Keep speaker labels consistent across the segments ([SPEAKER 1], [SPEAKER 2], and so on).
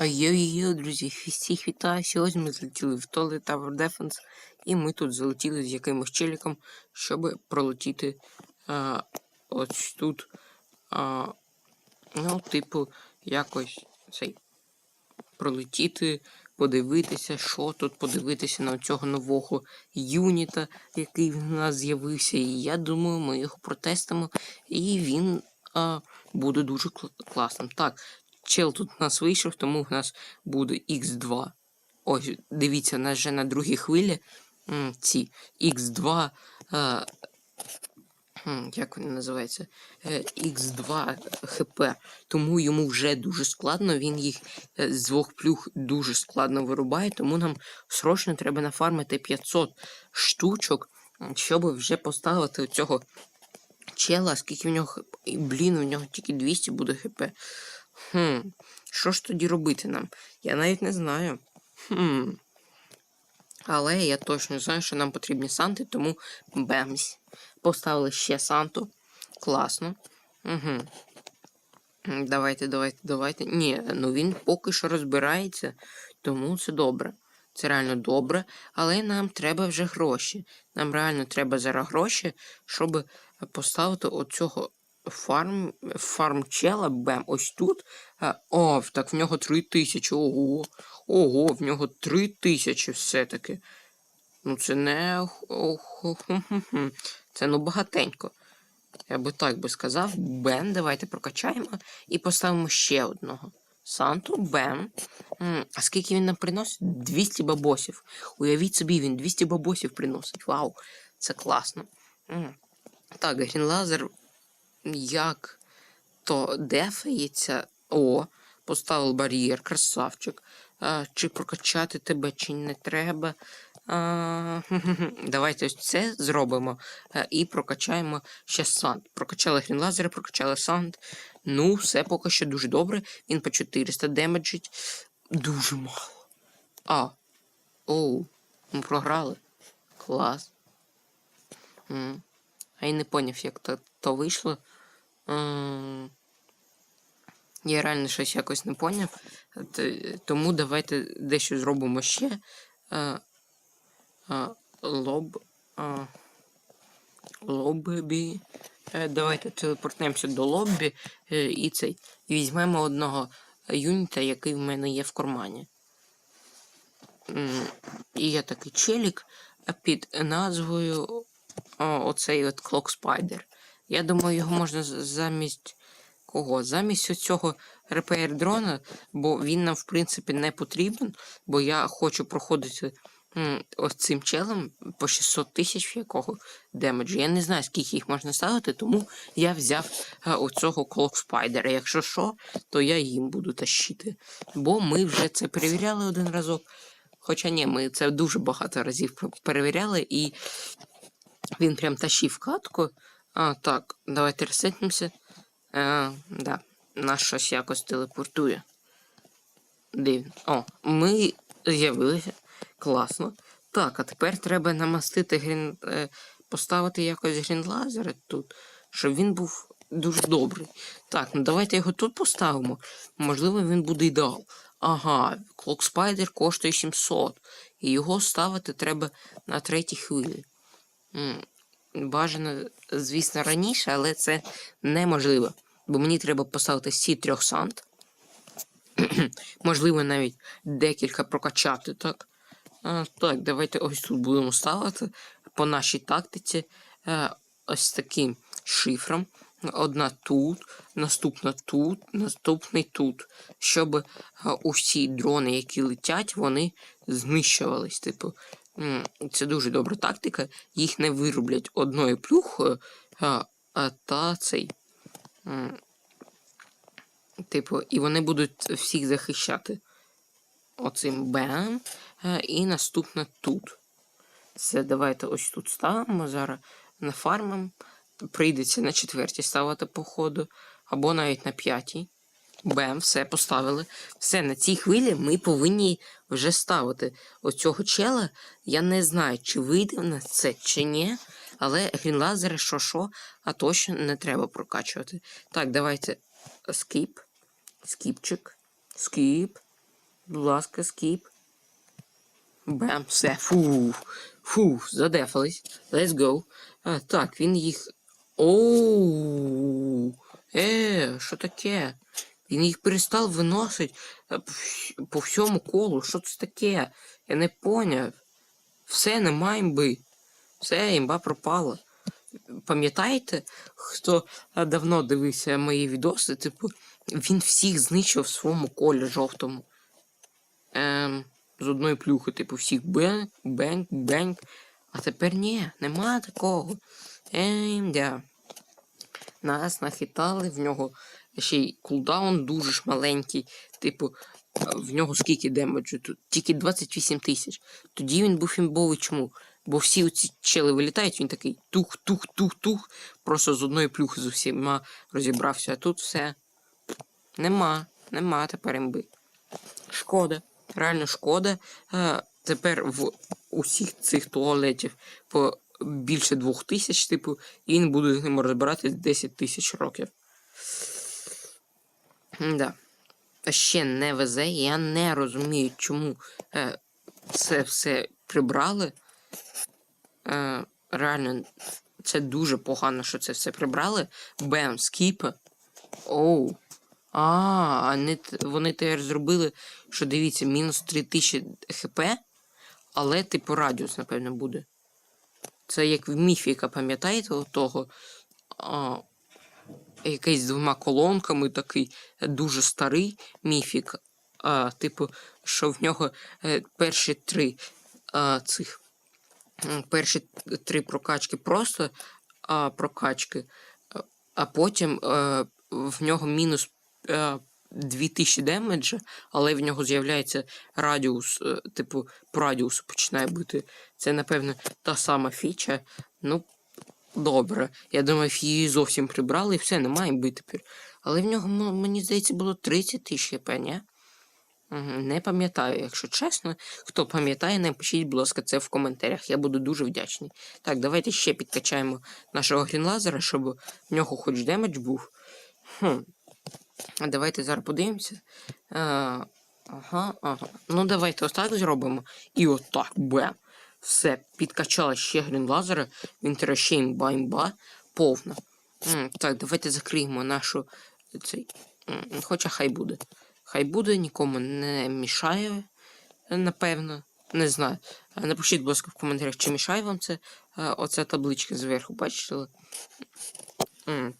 [SPEAKER 1] Йо-йо, друзі, всіх вітаю. Сьогодні ми залетіли в Toilet Tower Defense, і ми тут залетіли з якимось челіком, щоб пролетіти а, ось тут. А, ну, типу, якось цей пролетіти, подивитися, що тут, подивитися на цього нового юніта, який в нас з'явився. І я думаю, ми його протестимо, і він а, буде дуже кл- класним. Так, чел тут у нас вийшов, тому в нас буде X2. Ось, дивіться, у нас вже на другій хвилі ці X2. А, Хм, як він називається? Е, X2 ХП. Тому йому вже дуже складно. Він їх е, з двох плюх дуже складно вирубає, тому нам срочно треба нафармити 500 штучок, щоб вже поставити цього чела, скільки в нього Блін, у нього тільки 200 буде хп. Хм, що ж тоді робити нам? Я навіть не знаю. Хм. Але я точно знаю, що нам потрібні санти, тому бемсь. Поставили ще санту. Класно. Угу. Давайте, давайте, давайте. Ні, ну він поки що розбирається, тому це добре. Це реально добре, але нам треба вже гроші. Нам реально треба зараз гроші, щоб поставити оцього фарм, фармчела бем ось тут. А, О, так в нього три тисячі. Ого. Ого, в нього три тисячі все-таки. Ну, це не. Це ну багатенько. Я би так би сказав. Бен, давайте прокачаємо і поставимо ще одного. Санту, Бем. А скільки він нам приносить? 200 бабосів. Уявіть собі, він 200 бабосів приносить. Вау, це класно. Так, Грінлазер як то дефається. О, поставив бар'єр, красавчик. А, чи прокачати тебе, чи не треба. А, давайте ось це зробимо а, і прокачаємо ще санд. Прокачали грінлазери, прокачали санд. Ну, все поки що дуже добре. Він по 400 демеджить. Дуже мало. А. Оу. Ми програли. Клас. М. А я не поняв, як то, то вийшло. Я реально щось якось не поняв. Тому давайте дещо зробимо ще. А, а, лоб. Лоббі. Е, Давайте телепортнемося до лоббі е, і цей. І візьмемо одного юніта, який в мене є в кармані. І я такий челік е, під назвою оцей от Clock Spider. Я думаю, його можна замість кого? Замість оцього репейр дрона, бо він нам, в принципі, не потрібен, бо я хочу проходити ось цим челом по 600 тисяч якого демеджу. Я не знаю, скільки їх можна ставити, тому я взяв е, оцього Spider. Якщо що, то я їм буду тащити. Бо ми вже це перевіряли один разок. Хоча ні, ми це дуже багато разів перевіряли, і він прям тащив катку. А, так, давайте ресетнемося. А, да, нас щось якось телепортує. Дивно. О, ми з'явилися. Класно. Так, а тепер треба намастити грін. е, поставити якось грінлазер тут, щоб він був дуже добрий. Так, ну давайте його тут поставимо. Можливо, він буде ідеал. Ага, Clock Spider коштує 700. І його ставити треба на третій хвилі. Бажано, звісно, раніше, але це неможливо. Бо мені треба поставити всі трьох сант. Можливо, навіть декілька прокачати, так? А, так, давайте ось тут будемо ставити по нашій тактиці е, ось таким шифром. Одна тут, наступна тут, наступний тут. Щоб е, усі дрони, які летять, вони знищувались. Типу, це дуже добра тактика. Їх не вироблять одною плюхою, а, а та цей. Типу, і вони будуть всіх захищати. Оцим бем. Е, І наступне тут. Це давайте ось тут ставимо зараз на фармом. Прийдеться на четвертій ставити по ходу, або навіть на п'ятій. Бем, все поставили. Все, на цій хвилі ми повинні вже ставити оцього чела. Я не знаю, чи вийде в нас це, чи ні. Але грінлазери що що, а точно не треба прокачувати. Так, давайте скіп. Скіпчик. Скіп. Будь ласка, скіп. Бем, все, фу. Фу, задефались. Let's go. А, так, він їх. Оу. Е, що таке? Він їх перестав виносити е, по всьому колу. Що це таке? Я не поняв. Все, нема імби. Все, імба пропала. Пам'ятаєте, хто е, давно дивився мої відоси, типу, він всіх знищив в своєму колі жовтому. Ем, з одної плюхи, типу, всіх бенк, бенк, бенк. А тепер ні, нема такого. Ем, да. Нас нахитали, в нього ще й кулдаун дуже ж маленький. Типу, в нього скільки демеджу тут? Тільки 28 тисяч. Тоді він був імбовий чому? Бо всі оці чели вилітають, він такий тух-тух-тух-тух. Просто з одної плюхи з усіма розібрався. А тут все. Нема, нема тепер імби. Шкода. Реально шкода. А, тепер в усіх цих туалетів по більше двох тисяч, типу, і він буде з ним розбиратись 10 тисяч років. Да. Ще не везе, я не розумію, чому е, це все прибрали. Е, реально, це дуже погано, що це все прибрали. Бем, скіпа. Оу. А, вони, вони тепер зробили, що дивіться, мінус 3000 хп, але типу радіус, напевно, буде. Це як в міфіка, пам'ятаєте, того? А, якийсь з двома колонками, такий дуже старий міфік. А, типу, що в нього е, перші три а, цих перші три прокачки просто а, прокачки, а- а потім е, в нього мінус е, 2000 демеджа, але в нього з'являється радіус, е, типу, по радіусу починає бути. Це, напевно, та сама фіча. Ну, добре. Я думаю, її зовсім прибрали і все, немає бити тепер. Але в нього, мені здається, було 30 тисяч хп, ні? Не пам'ятаю, якщо чесно. Хто пам'ятає, напишіть, будь ласка, це в коментарях. Я буду дуже вдячний. Так, давайте ще підкачаємо нашого грінлазера, щоб в нього хоч демедж був. Хм. Давайте зараз подивимося. А, ага, ага. Ну, давайте ось так зробимо. І отак, бем. Все, підкачала ще грінлазера. Він імба імба повна. Так, давайте закриємо нашу цей. Хоча хай буде. Хай буде, нікому не мішає, напевно. Не знаю. Е, Напишіть, будь ласка, в коментарях, чи мішає вам це. е, Оця табличка зверху, бачите? М,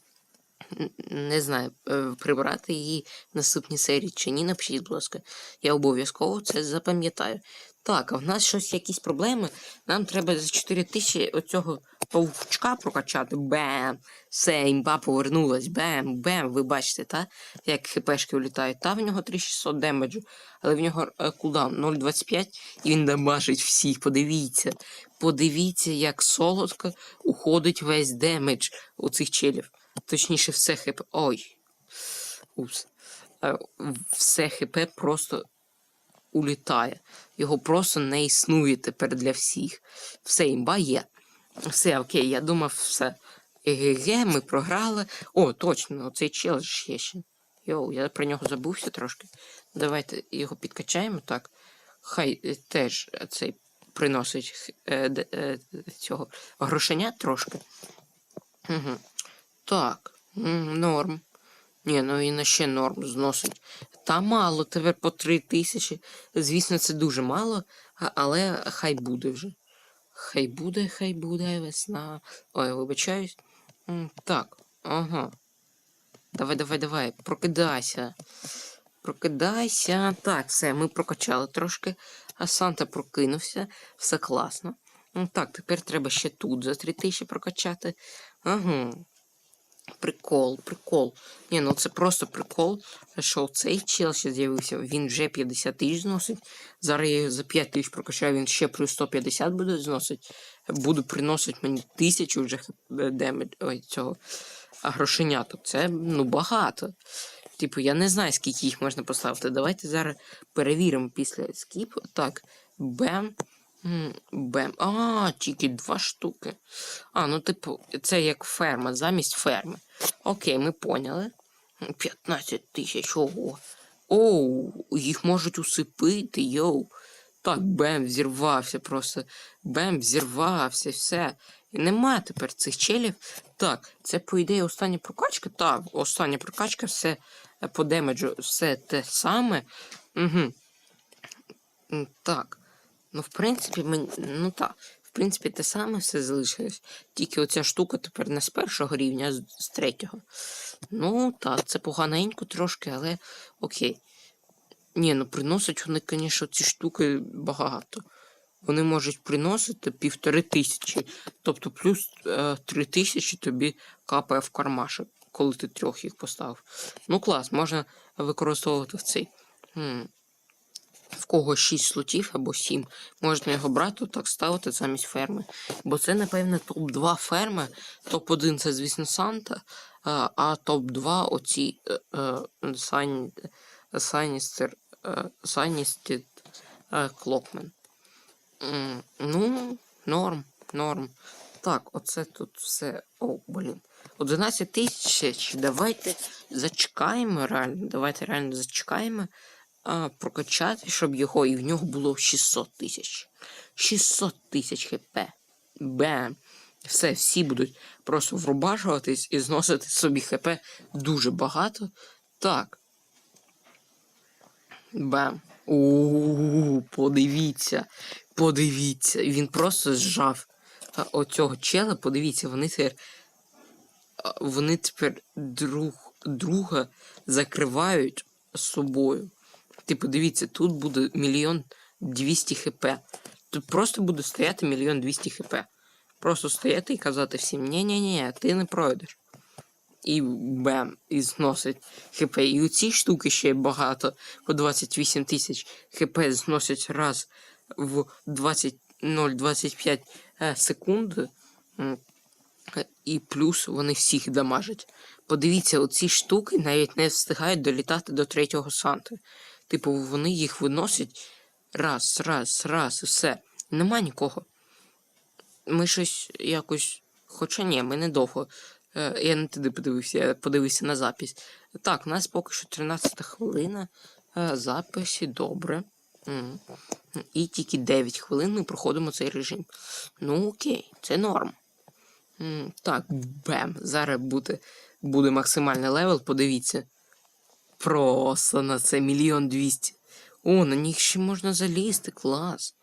[SPEAKER 1] Не знаю, е, прибрати її в наступній серії чи ні, напишіть, будь ласка. Я обов'язково це запам'ятаю. Так, а в нас щось якісь проблеми. Нам треба за 4 тисячі оцього павучка прокачати. Бем! Все, імба повернулась. Бем, бем. Ви бачите, та? Як хпшки влітають. Та в нього 3600 демеджу, але в нього е, кулдаун 0.25 і він дамажить всіх. Подивіться. Подивіться, як солодко уходить весь демедж у цих челів. Точніше, все хп. Ой. Упс. Е, Все хп просто улітає. Його просто не існує тепер для всіх. Все, імба є. Все, окей, я думав, все. Еге, ми програли. О, точно, оцей чел ж є ще. Йоу, я про нього забувся трошки. Давайте його підкачаємо так. Хай е, теж цей приносить е, е, цього грошеня трошки. Угу. Так, норм. Ні, ну він ще норм зносить. Та мало, тепер по три тисячі. Звісно, це дуже мало, але хай буде вже. Хай буде, хай буде весна. Ой, вибачаюсь. Так, ага. Давай, давай, давай, прокидайся. Прокидайся. Так, все, ми прокачали трошки. А Санта прокинувся. Все класно. Так, тепер треба ще тут за 3000 прокачати. Ага. Прикол, прикол. Ні, ну це просто прикол, що цей чел ще з'явився, він вже 50 тисяч зносить. Зараз я за 5 тисяч прокачаю, він ще плюс 150 буде зносить. Буду приносити мені тисячу вже демедж ой, цього а грошеняток. Це ну багато. Типу, я не знаю, скільки їх можна поставити. Давайте зараз перевіримо після скіп. Так, бем. Бем. А, тільки два штуки. А, ну, типу, це як ферма, замість ферми. Окей, ми поняли. 15 тисяч, ого. Оу, їх можуть усипити, йоу. Так, бем, взірвався просто. Бем, взірвався, все. І нема тепер цих челів. Так, це по ідеї остання прокачка. Так, остання прокачка, все е, по демеджу, все те саме. Угу. Так. Ну, в принципі, мені. Ну так. В принципі, те саме все залишилось. Тільки оця штука тепер не з першого рівня, а з, третього. Ну, так, це поганенько трошки, але окей. Ні, ну приносять вони, звісно, ці штуки багато. Вони можуть приносити півтори тисячі. Тобто плюс е, три тисячі тобі капає в кармашок, коли ти трьох їх поставив. Ну клас, можна використовувати в цей. М, В кого 6 слотів або 7, можна його брати, так ставити замість ферми. Бо це, напевне, топ-2 ферми. Топ-1 це, звісно, Санта, а, а топ-2 оці е, е, Сайн, Сайністер, е, Клокмен. Ну, норм, норм. Так, оце тут все. О, блін. 11 тисяч. Давайте зачекаємо реально. Давайте реально зачекаємо. А, прокачати, щоб його і в нього було 600 тисяч. 600 тисяч хп. Бем. Все, всі будуть просто врубажуватись і зносити собі хп дуже багато. Так. Бем. У, подивіться. Подивіться. Він просто зжав оцього чела. Подивіться, вони тепер. Вони тепер друг, друга закривають собою. Типу, дивіться, тут буде мільйон двісті хп. Тут просто буде стояти мільйон двісті хп. Просто стояти і казати всім ні-ні-ні, ти не пройдеш. І бем, і зносить хп. І у ці штуки ще багато по 28 тисяч хп зносять раз в 20 0,25 е, секунди. Е, І плюс вони всіх дамажать. Подивіться, оці штуки навіть не встигають долітати до третього санти. Типу, вони їх виносять раз, раз, раз, і все. Нема нікого. Ми щось якось. Хоча ні, ми недовго. Е, Я не туди подивився, я подивився на запись. Так, у нас поки що 13 хвилина. Е, Записі добре. І тільки 9 хвилин ми проходимо цей режим. Ну окей, це норм. Так, бем. Зараз буде, буде максимальний левел, подивіться. Просто на це мільйон двісті. О, на них ще можна залізти, клас.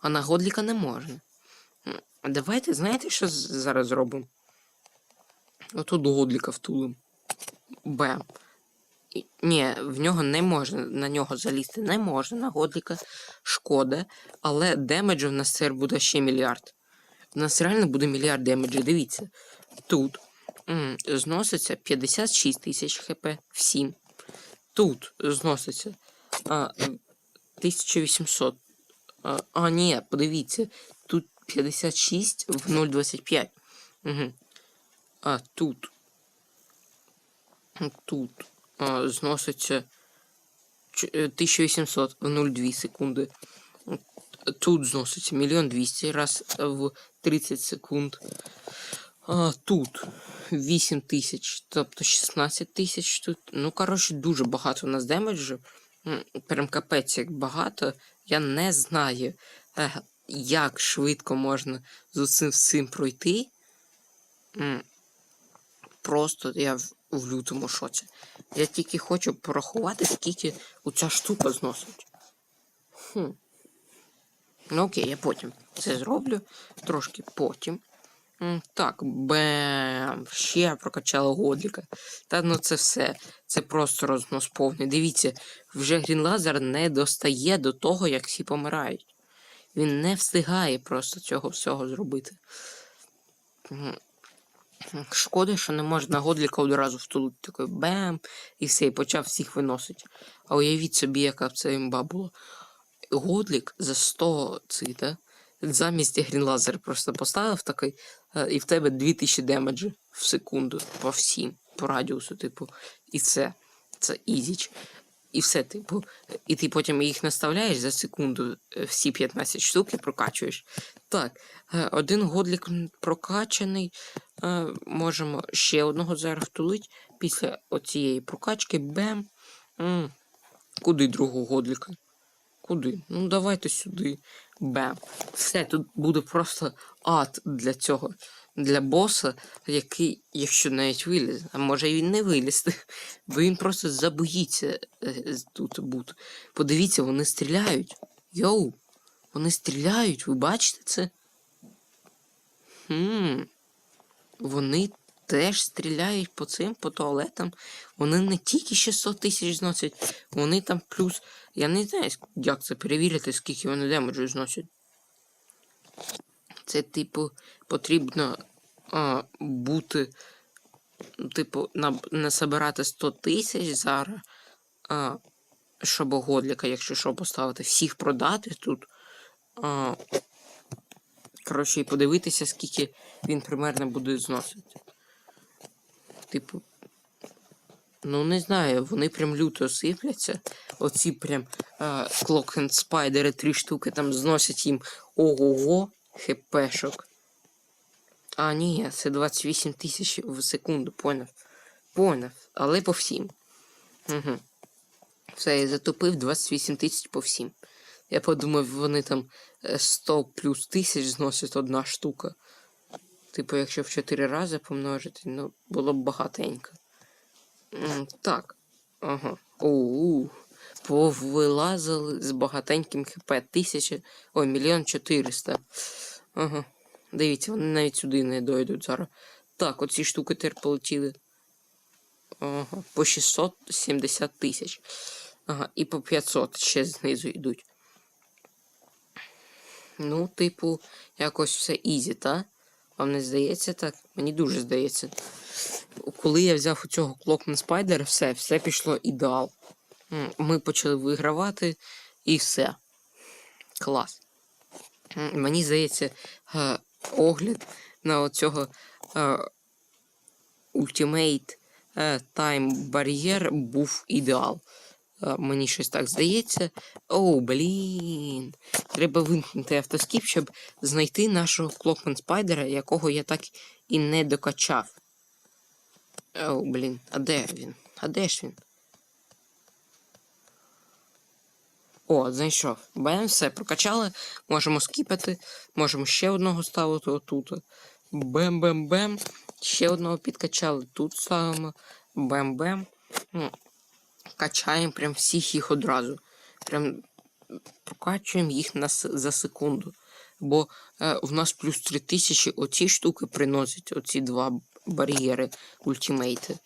[SPEAKER 1] А на годліка не можна. Давайте, знаєте, що зараз зробимо? Отут годліка втулим. І- Ні, в нього не можна, на нього залізти не можна, на годліка шкода, але демеджу в нас тепер буде ще мільярд. У нас реально буде мільярд демеджу. Дивіться. Тут зноситься 56 тисяч хп всім. Тут зноситься а, 1800. А, а, ні, подивіться. Тут 56 в 0,25. Угу. А тут. Тут а, зноситься е, 1800 в 0,2 секунди. Тут зноситься 1 200 раз в 30 секунд. Тут 8 тисяч, тобто 16 тисяч тут. Ну, коротше, дуже багато у нас демеджу. Прям капець як багато. Я не знаю, е, як швидко можна з усім всім пройти. Просто я в, в лютому шоці. Я тільки хочу порахувати, скільки оця штука зносить. Хм. Ну окей, я потім це зроблю. Трошки потім. Так, бем. Ще прокачала годліка. Та ну це все. Це просто рознос повний. Дивіться, вже Грінлазер не достає до того, як всі помирають. Він не встигає просто цього всього зробити. Шкода, що не можна годліка одразу втулити. Такий бем, і все, і почав всіх виносити. А уявіть собі, яка б це імба була. Годлік за 100 цита замість Грінлазер просто поставив такий, і в тебе 2000 демеджі в секунду по всім, по радіусу, типу, і це. Це ізіч. І все, типу. І ти потім їх наставляєш за секунду, е, всі 15 штук і прокачуєш. Так, е, один годлік прокачаний. Е, Можемо ще одного зараз втулити після оцієї прокачки. Бем. Куди другого годліка? Куди? Ну давайте сюди. Бем. Все, тут буде просто ад для цього. Для боса, який, якщо навіть виліз, а може він не вилізти, бо він просто забоїться е, тут бути. Подивіться, вони стріляють. Йоу, вони стріляють, ви бачите це? Хм. Вони теж стріляють по цим, по туалетам. Вони не тільки 600 тисяч зносять, вони там плюс. Я не знаю, як це перевірити, скільки вони демеджу зносять. Це, типу, потрібно а, бути. Типу, на, насобирати 100 тисяч зараз. А, щоб годліка, якщо що, поставити, всіх продати тут. А, коротше, і подивитися, скільки він примерно буде зносити. Типу. Ну, не знаю, вони прям люто сипляться. Оці прям Clock and Spider три штуки там зносять їм ого-го хпшок. А, ні, це 28 тисяч в секунду, поняв. Поняв, але по всім. Угу. Все, я затопив 28 тисяч по всім. Я подумав, вони там е, 100 плюс тисяч зносять одна штука. Типу, якщо в 4 рази помножити, ну, було б багатенько. Так. Ага. Оу. Повилазили з багатеньким хп. Тисяча. Ой, мільйон чотириста. Ага. Дивіться, вони навіть сюди не дойдуть зараз. Так, оці штуки тепер полетіли. Ага. По 670 тисяч. Ага, і по 500 ще знизу йдуть. Ну, типу, якось все ізі, та? Вам не здається так? Мені дуже здається. Коли я взяв у цього Clockman Spider, все, все пішло ідеал. Ми почали вигравати і все. Клас. Мені здається, е, огляд на оцього е, Ultimate е, Time Barrier був ідеал. Е, Мені щось так здається. О, блін. Треба вимкнути автоскіп, щоб знайти нашого Клокман Спайдера, якого я так і не докачав. О, блін, а де він? А де ж він? О, знайшов. Бем, все, прокачали. Можемо скіпати. Можемо ще одного ставити отут. Бем-бем-бем. Ще одного підкачали. Тут ставимо. Бем-бем. Качаємо прям всіх їх одразу. Прям прокачуємо їх на, за секунду. Бо е, в нас плюс 3000 оці штуки приносять, оці два бар'єри ультимейти.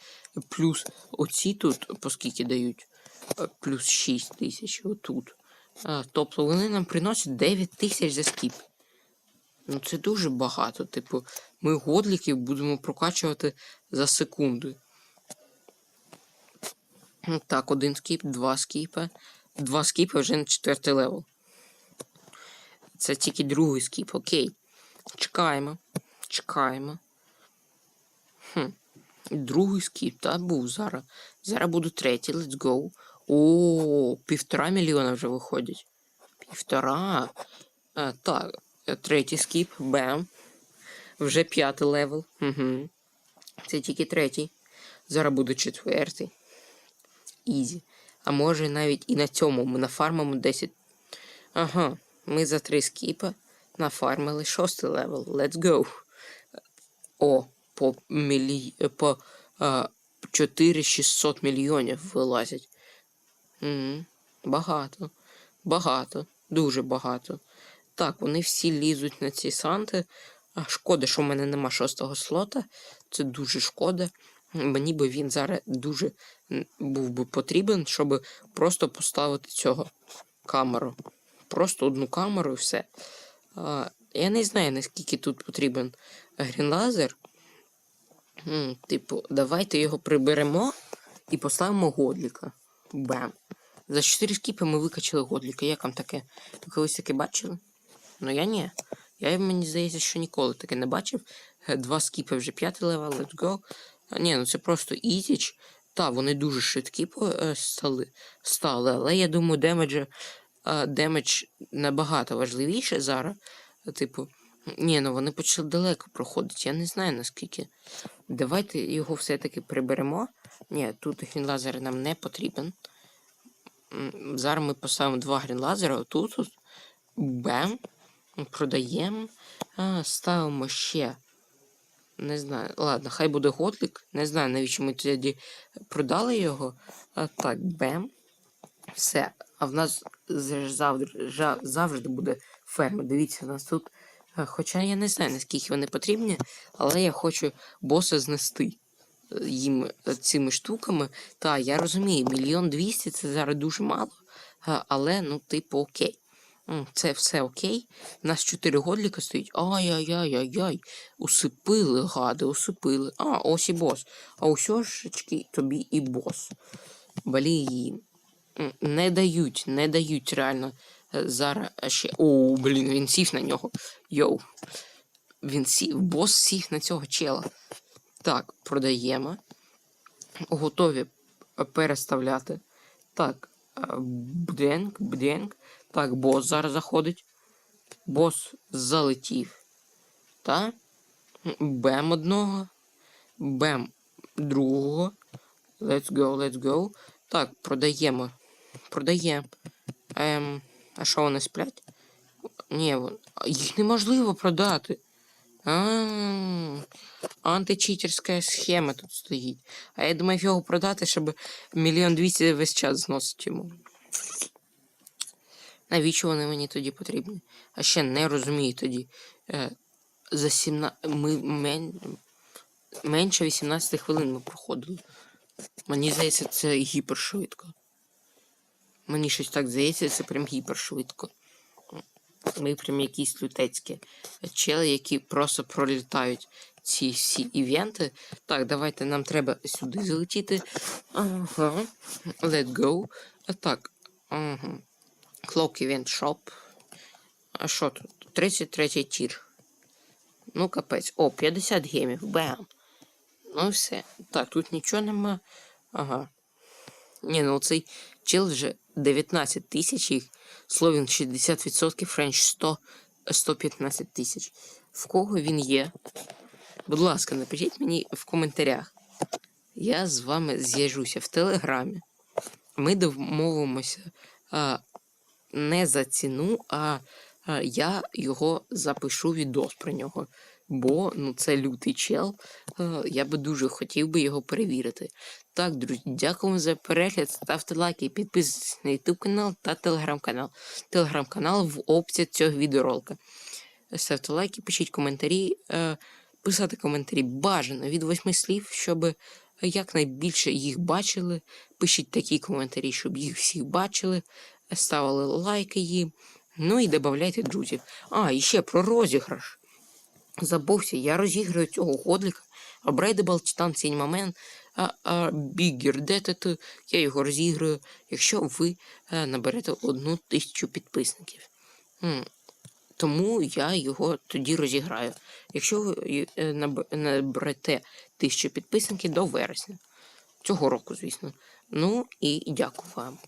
[SPEAKER 1] Плюс оці тут, по скільки дають, Е, плюс 6 тисяч отут. Е, тобто вони нам приносять 9 тисяч за скіп. Ну це дуже багато. Типу, ми годліків будемо прокачувати за секунди. Так, один скіп, два скіпи. Два скіпи вже на четвертий левел. Це тільки другий скіп, окей. Чекаємо. Чекаємо. Хм. Другий скіп, так, був зараз. Зараз буде третій, let's go. О, півтора мільйона вже виходять. Півтора. А, так, е, третій скіп, бем. Вже п'ятий левел. Угу. Це тільки третій. Зараз буде четвертий. Ізі. А може навіть і на цьому ми нафармимо 10. Ага, ми за три скіпа нафармили шостий левел. Let's go. О, по мілі... по а, 4600 мільйонів вилазять. Угу. Багато. Багато. Дуже багато. Так, вони всі лізуть на ці санти. А шкода, що в мене нема шостого слота. Це дуже шкода. Мені би він зараз дуже був би потрібен, щоб просто поставити цього камеру. Просто одну камеру і все. Я не знаю, наскільки тут потрібен грінлазер. Типу, давайте його приберемо і поставимо годліка. Бем. За 4 скіпи ми викачали годліка. Як вам таке? Ви колись таке бачили? Ну я ні. Я мені здається, що ніколи таке не бачив. Е, Два скіпи вже п'ятий левел, let's go. Ні, ну це просто ізіч. Та, вони дуже швидкі е, стали, стали, але я думаю, демеджа, е, демедж набагато важливіше зараз. Типу, ні, ну вони почали далеко проходити. Я не знаю наскільки. Давайте його все-таки приберемо. Ні, тут грінлазер нам не потрібен. зараз ми поставимо два грінлазера отут. Бем. Продаємо. Ставимо ще. Не знаю. Ладно, хай буде готлик. Не знаю, навіщо ми тоді продали його. А, так, бем. Все. А в нас завжди, завжди буде ферма. Дивіться, у нас тут. е, Хоча я не знаю, наскільки вони потрібні, але я хочу боса знести е, їм е, цими штуками. Та я розумію, мільйон двісті це зараз дуже мало, але ну, типу, окей. Це все окей. У нас чотири годліка стоїть. Ай-яй-яй-яй-яй. Усипили, гади, усипили. А, ось і бос. А усьошечки тобі і бос. Блін. Не дають, не дають реально. Е, Зараз ще. О, блін, він сів на нього. Йоу. Він сів, бос сів на цього чела. Так, продаємо. Готові е, переставляти. Так, бденк, бденк. Так, бос зараз заходить. Бос залетів. Та? Бем одного. Бем другого. Let's go, let's go. Так, продаємо. Продаємо. Ем, а що вони сплять? Ні, вон- їх неможливо продати. А, античитерська схема тут стоїть. А я думав його продати, щоб мільйон двісті весь час зносить йому. Навіщо вони мені тоді потрібні? А ще не розумію тоді. Е, за 17... ми мен... менше 18 хвилин ми проходили. Мені здається, це гіпершвидко. Мені щось так здається, це прям гіпершвидко. Ми прям якісь лютецькі чели, які просто пролітають ці всі івенти. Так, давайте нам треба сюди залетіти. Ага. Let go. Так. Ага. Clock Event Shop. А що тут? 33 тір. Ну, капець. О, 50 гемів. Бам. Ну все. Так, тут нічого нема. Ага. Ні, ну цей чел вже 19 тисяч їх. Словін 60%, френч 100, 115 тисяч. В кого він є? Будь ласка, напишіть мені в коментарях. Я з вами зв'яжуся в телеграмі. Ми домовимося а, не за ціну, а, я його запишу відос про нього. Бо ну, це лютий чел. Е, Я би дуже хотів би його перевірити. Так, друзі, дякуємо за перегляд. Ставте лайки, підписуйтесь на YouTube канал та телеграм-канал. Телеграм-канал в описі цього відеоролика. Ставте лайки, пишіть коментарі. Е, Писати коментарі бажано від восьми слів, щоб якнайбільше їх бачили. Пишіть такі коментарі, щоб їх всіх бачили. Ставили лайки їм. Ну і додавайте друзів. А, і ще про розіграш. Забувся, я розіграю цього годлика. Abradable Titan цей момент. А, а я його розіграю, якщо ви е, наберете одну тисячу підписників. М, Тому я його тоді розіграю. Якщо ви е, наб- наберете тисячу підписників до вересня. Цього року, звісно. Ну і дякую вам.